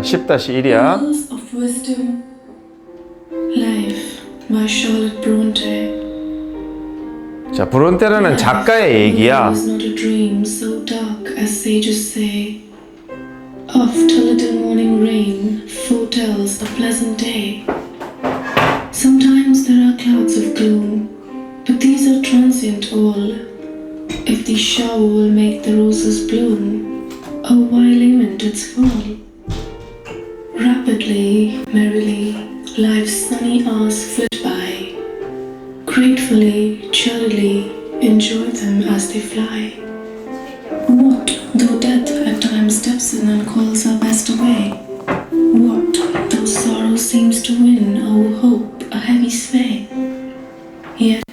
자, 10-1이야. Pearls of Wisdom Life by Charlotte Bronte 자, 브론테라는 작가의 얘기야. Life is not a dream so dark as sages say Oft a little morning rain foretells a pleasant day Sometimes there are clouds of gloom But these are transient all If the shower will make the roses bloom Oh why lament its fall Gratefully, cheerily, enjoy them as they fly. What though death at times steps in and calls our best away? What though sorrow seems to win our hope a heavy sway? Yet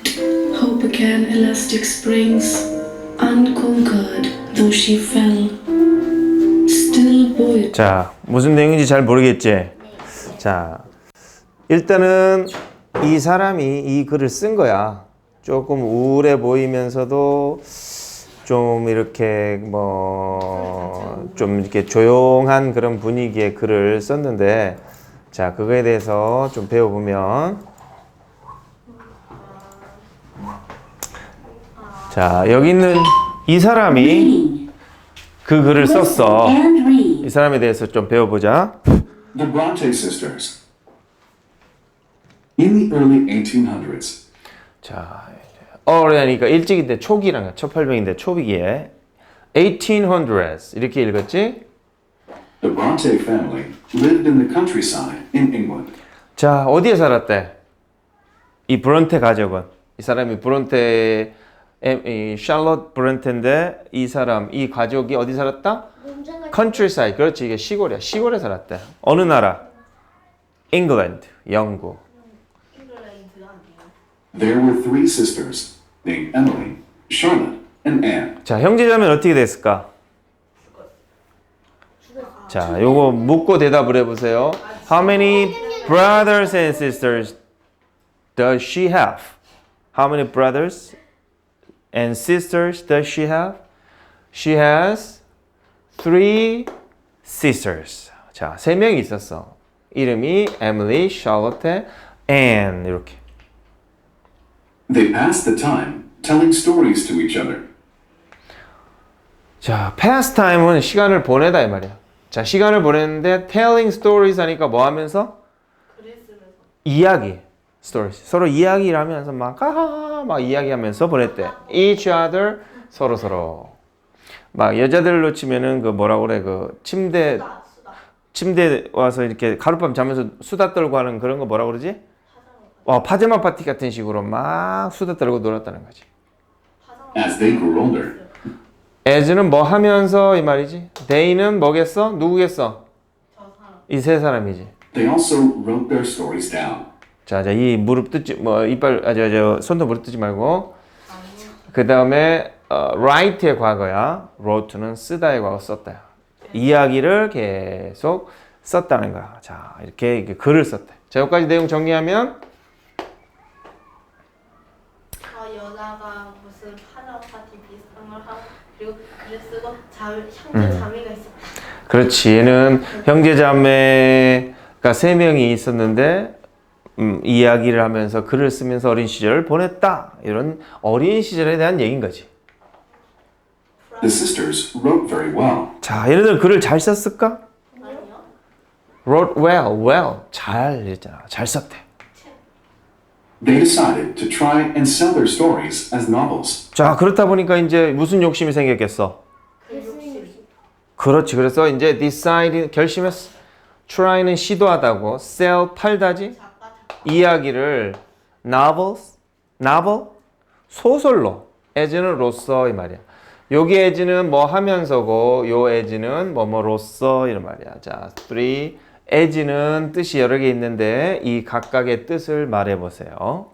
hope again elastic springs, unconquered though she fell. Still buoyed. 자, 무슨 내용인지 잘 모르겠지? 자, 일단은 이 사람이 이 글을 쓴 거야. 조금 우울해 보이면서도 좀 이렇게 뭐, 좀 이렇게 조용한 그런 분위기의 글을 썼는데, 자, 그거에 대해서 좀 배워보면, 자, 여기 있는 이 사람이 그 글을 썼어. 이 사람에 대해서 좀 배워보자. The Bronte sisters. In the early 1800s, 자, 어려니까 일찍인데 초기랑 1800인데 초기에 1800s 이렇게 읽었지? the Bronte family lived in the countryside in England. 자, 어디에 살았대? 이 브론테 가족은 이 사람이 브론테 에- 이 샬롯 브론테인데 이 사람 이 가족이 어디 살았다? 컨트리사이드 그렇지 이게 시골이야 시골에 살았대 어느 나라? 잉글랜드 영국 There were three sisters named Emily, Charlotte, and Anne. 자 형제자매는 어떻게 됐을까? 자 요거 묻고 대답을 해보세요 How many brothers and sisters does she have? How many brothers and sisters does she have? She has three sisters 자 세 명이 있었어 이름이 에밀리, 샬롯테, 앤 이렇게 They passed the time telling stories to each other. 자, pastime은 시간을 보내다 이 말이야. 자, 시간을 보내는데 telling stories 하니까 뭐 하면서? 이야기. stories. 서로 이야기를 하면서 막 하하하 막 이야기하면서 보냈대. each other 서로 서로. 막 여자들로 치면은 그 뭐라 그래 그 침대 침대 와서 이렇게 가룻밤 자면서 수다 떨고 하는 그런 거 뭐라 그러지? 어, 파자마 파티 같은 식으로 막 수다 떨고 놀았다는 거지. As they grew older, as는 뭐 하면서 이 말이지. they는 뭐겠어? 누구겠어? 이 세 사람이지. they also wrote their stories down. 자, 자, 이 무릎 뜯지, 뭐 이빨, 아, 저, 저, 손도 무릎 뜯지 말고. 그 다음에 어, write의 과거야. wrote는 쓰다의 과거 썼다. 이야기를 계속 썼다는 거야. 자, 이렇게, 이렇게 글을 썼대. 자, 여기까지 내용 정리하면 저 여자가 무슨 파자 파티 비슷한 걸 하고 그리고 글을 쓰고 자, 형제 자매가 있어. 그렇지. 얘는 형제자매가 세 명이 있었는데 음, 이야기를 하면서 글을 쓰면서 어린 시절을 보냈다. 이런 어린 시절에 대한 얘기인 거지. The sisters wrote very well. 자, 얘네들 글을 잘 썼을까? 아니요. wrote well, well. 잘 했잖아. 잘 썼대. They decided to try and sell their stories as novels. 자, 그렇다 보니까 이제 무슨 욕심이 생겼겠어? 그렇지. 그래서 이제 decide 결심했어. try는 시도하다고 sell 팔다지. 이야기를 novels, novel, 소설로 as는 로서 이 말이야. 여기 as는 뭐 하면서고 요 as는 뭐뭐로서 이런 말이야. 자, three as는 뜻이 여러 개 있는데 이 각각의 뜻을 말해 보세요.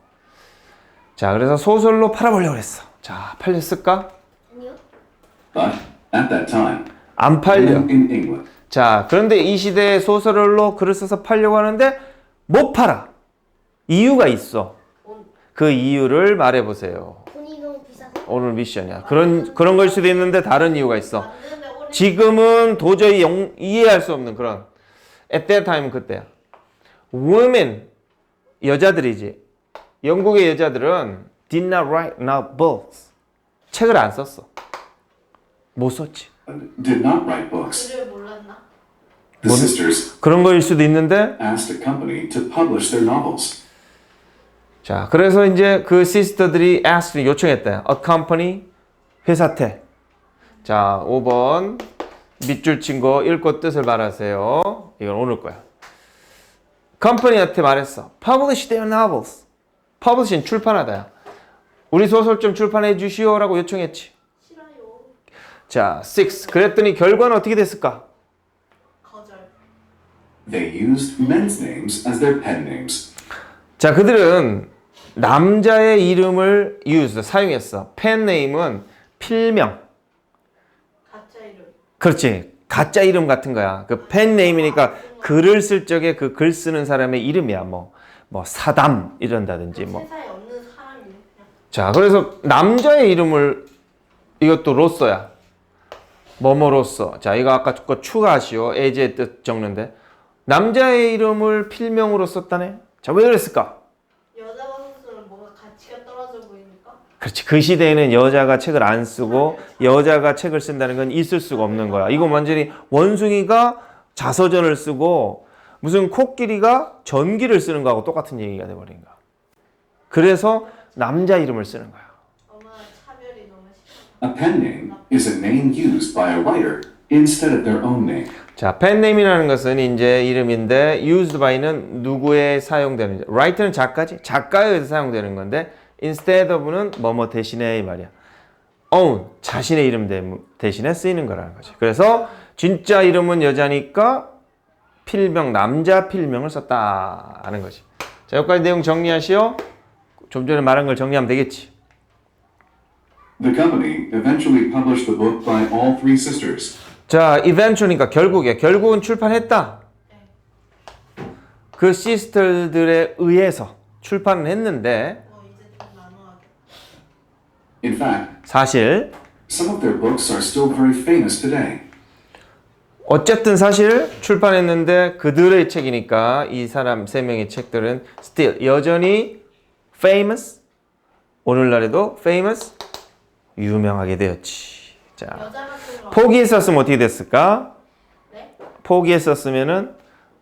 자, 그래서 소설로 팔아보려고 했어. 자, 팔렸을까? But at that time, 안 팔려. in in England, 자, 그런데 이 시대에 소설로 글을 써서 팔려고 하는데 못 팔아. 이유가 있어. 그 이유를 말해 보세요. 돈이 너무 비싸서 오늘 미션이야. 그런 그런 걸 수도 있는데 다른 이유가 있어. 오래 지금은 도저히 영- 이해할 수 없는 그런 At that time 그때야. Women 여자들이지. 영국의 여자들은 did not write novels. 책을 안 썼어. 못 썼지. Did not write books. 글을 몰랐나? The sisters 그런 거일 수도 있는데 asked a company to publish their novels. 자, 그래서 이제 그 시스터들이 asked 요청했다. A company 회사태. 자, 5번 밑줄 친 거 읽고 뜻을 말하세요. 이건 오늘 거야. 컴퍼니한테 말했어. Publish their novels. Publishing 출판하다야. 우리 소설 좀 출판해 주시오라고 요청했지. 싫어요. 자, 6. 그랬더니 결과는 어떻게 됐을까? 거절. They used men's names as their pen names. 자, 그들은 남자의 이름을 use 사용했어. pen name은 필명. 그렇지. 가짜 이름 같은 거야. 그 펜네임이니까 글을 쓸 적에 그 글 쓰는 사람의 이름이야. 뭐, 뭐 사담 이런다든지 뭐. 세상에 없는 사람이 그냥 자, 그래서 남자의 이름을 이것도 로서야. 뭐뭐로서. 자, 이거 아까 거 추가하시오. 에제의 뜻 적는데. 남자의 이름을 필명으로 썼다네. 자, 왜 그랬을까? 여자 선수는 뭔가 가치가 떨어져 보이니까 그렇지. 그 시대에는 여자가 책을 안 쓰고 여자가 책을 쓴다는 건 있을 수가 없는 거야. 이거 완전히 원숭이가 자서전을 쓰고 무슨 코끼리가 전기를 쓰는 거하고 똑같은 얘기가 돼버린 거야. 그래서 남자 이름을 쓰는 거야. A pen name is a name used by a writer instead of their own name. 자, 펜네임이라는 것은 이제 이름인데 used by는 누구에 사용되는 writer는 작가지. 작가에 의해서 사용되는 건데 instead of는 뭐뭐 대신에 이 말이야. own 자신의 이름 대- 대신에 쓰이는 거라는 거지. 그래서 진짜 이름은 여자니까 필명 남자 필명을 썼다 하는 거지. 자, 여기까지 내용 정리하시오. 좀 전에 말한 걸 정리하면 되겠지. The company eventually published the book by all three sisters. 자, eventual이니까 결국에 결국은 출판했다. 그 시스터들에 의해서 출판을 했는데 어 이제 좀 나눠야겠다. In fact, 사실 some of their books are still very famous today. 어쨌든 사실 출판했는데 그들의 책이니까 이 사람 세 명의 책들은 still 여전히 famous 오늘날에도 famous 유명하게 되었지. 자, 포기했었으면 어떻게 됐을까? 네? 포기했었으면은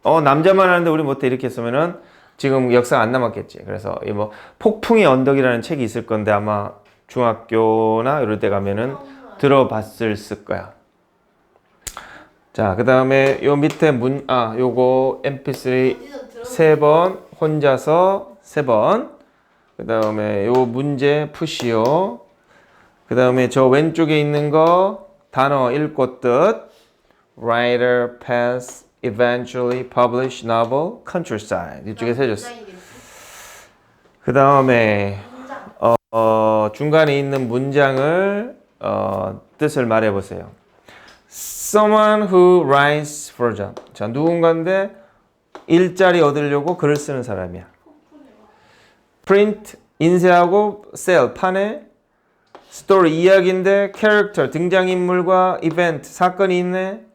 어 남자만 하는데 우리 못해 이렇게 했으면은 지금 역사 안 남았겠지. 그래서 이 뭐 폭풍의 언덕이라는 책이 있을 건데 아마 중학교나 이럴 때 가면은 들어봤을 쓸 거야. 자, 그 다음에 요 밑에 문 아, 요거 MP3 어디서 들어 세번 혼자서 세 번. 그 다음에 요 문제 푸시오. 그 다음에 저 왼쪽에 있는 거 단어 읽고 뜻 writer pass eventually publish novel countryside 이쪽에 세줬어. 그 다음에 문장 어, 어, 중간에 있는 문장을 어, 뜻을 말해 보세요. Someone who writes for a job. 자, 누군가인데 일자리 얻으려고 글을 쓰는 사람이야. print 인쇄하고 sell 판에 스토리 이야기인데 캐릭터 등장인물과 이벤트 사건이 있네.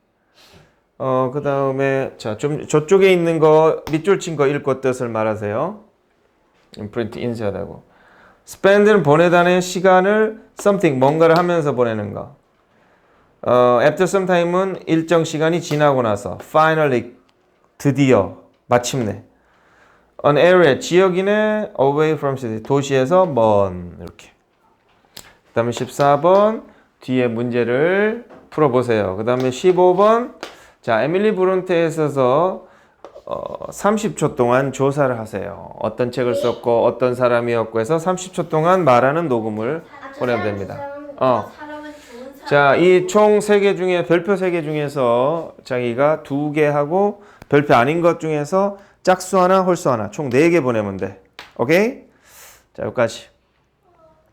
어 그 다음에 자 좀 저쪽에 있는 거 밑줄 친 거 읽고 뜻을 말하세요. 프린트 인쇄하다고. Spend는 보내다는 시간을 something 뭔가를 하면서 보내는 거. 어 after some time은 일정 시간이 지나고 나서 finally 드디어 마침내 an area 지역이네 away from city 도시에서 먼 이렇게. 그 다음에 14번 뒤에 문제를 풀어보세요. 그 다음에 15번 자 에밀리 브론테에 있어서 어, 30초 동안 조사를 하세요. 어떤 책을 썼고 어떤 사람이었고 해서 30초 동안 말하는 녹음을 보내면 됩니다. 어. 자, 이총세개 중에 별표 세개 중에서 자기가 두개 하고 별표 아닌 것 중에서 짝수 하나, 홀수 하나 총네개 보내면 돼. 오케이? 자, 여기까지.